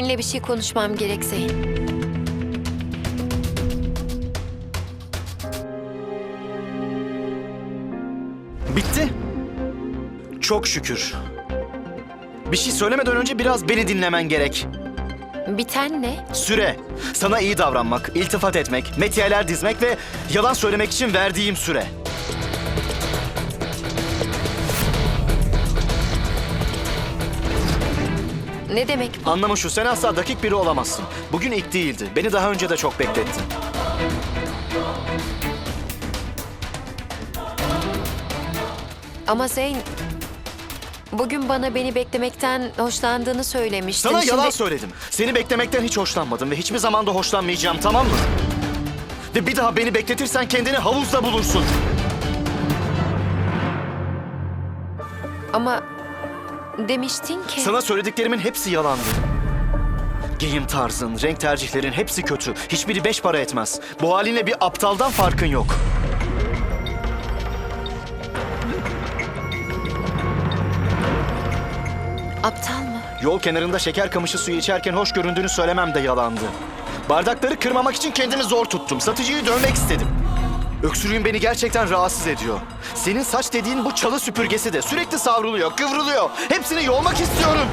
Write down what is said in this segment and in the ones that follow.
Seninle bir şey konuşmam gerek Zeyn. Bitti. Çok şükür. Bir şey söylemeden önce biraz beni dinlemen gerek. Biten ne? Süre. Sana iyi davranmak, iltifat etmek, metiyeler dizmek ve yalan söylemek için verdiğim süre. Ne demek bu? Anlamı şu, sen asla dakik biri olamazsın. Bugün ilk değildi. Beni daha önce de çok beklettin. Ama Zeyn... Bugün bana beni beklemekten hoşlandığını söylemiştin. Sana Şimdi- yalan söyledim. Seni beklemekten hiç hoşlanmadım ve hiçbir zaman da hoşlanmayacağım, tamam mı? Ve bir daha beni bekletirsen kendini havuzda bulursun. Ama demiştin ki... Sana söylediklerimin hepsi yalandı. Giyim tarzın, renk tercihlerin hepsi kötü. Hiçbiri beş para etmez. Bu halinle bir aptaldan farkın yok. Aptal mı? Yol kenarında şeker kamışı suyu içerken hoş göründüğünü söylemem de yalandı. Bardakları kırmamak için kendimi zor tuttum. Satıcıyı dövmek istedim. Öksürüğün beni gerçekten rahatsız ediyor. Senin saç dediğin bu çalı süpürgesi de sürekli savruluyor, kıvrılıyor. Hepsini yolmak istiyorum.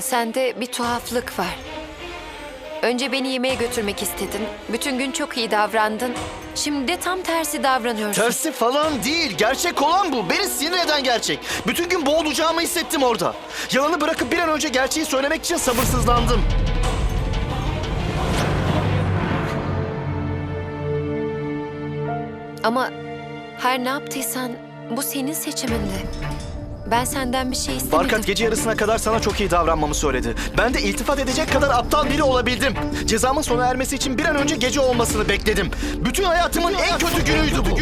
Sende bir tuhaflık var. Önce beni yemeğe götürmek istedin. Bütün gün çok iyi davrandın. Şimdi de tam tersi davranıyorsun. Tersi falan değil. Gerçek olan bu. Beni sinir eden gerçek. Bütün gün boğulacağımı hissettim orada. Yalanı bırakıp bir an önce gerçeği söylemek için sabırsızlandım. Ama her ne yaptıysan bu senin seçimindi. Ben senden bir şey istemedim. Barkat gece yarısına kadar sana çok iyi davranmamı söyledi. Ben de iltifat edecek kadar aptal biri olabildim. Cezamın sona ermesi için bir an önce gece olmasını bekledim. Bütün hayatımın en kötü günüydü bu.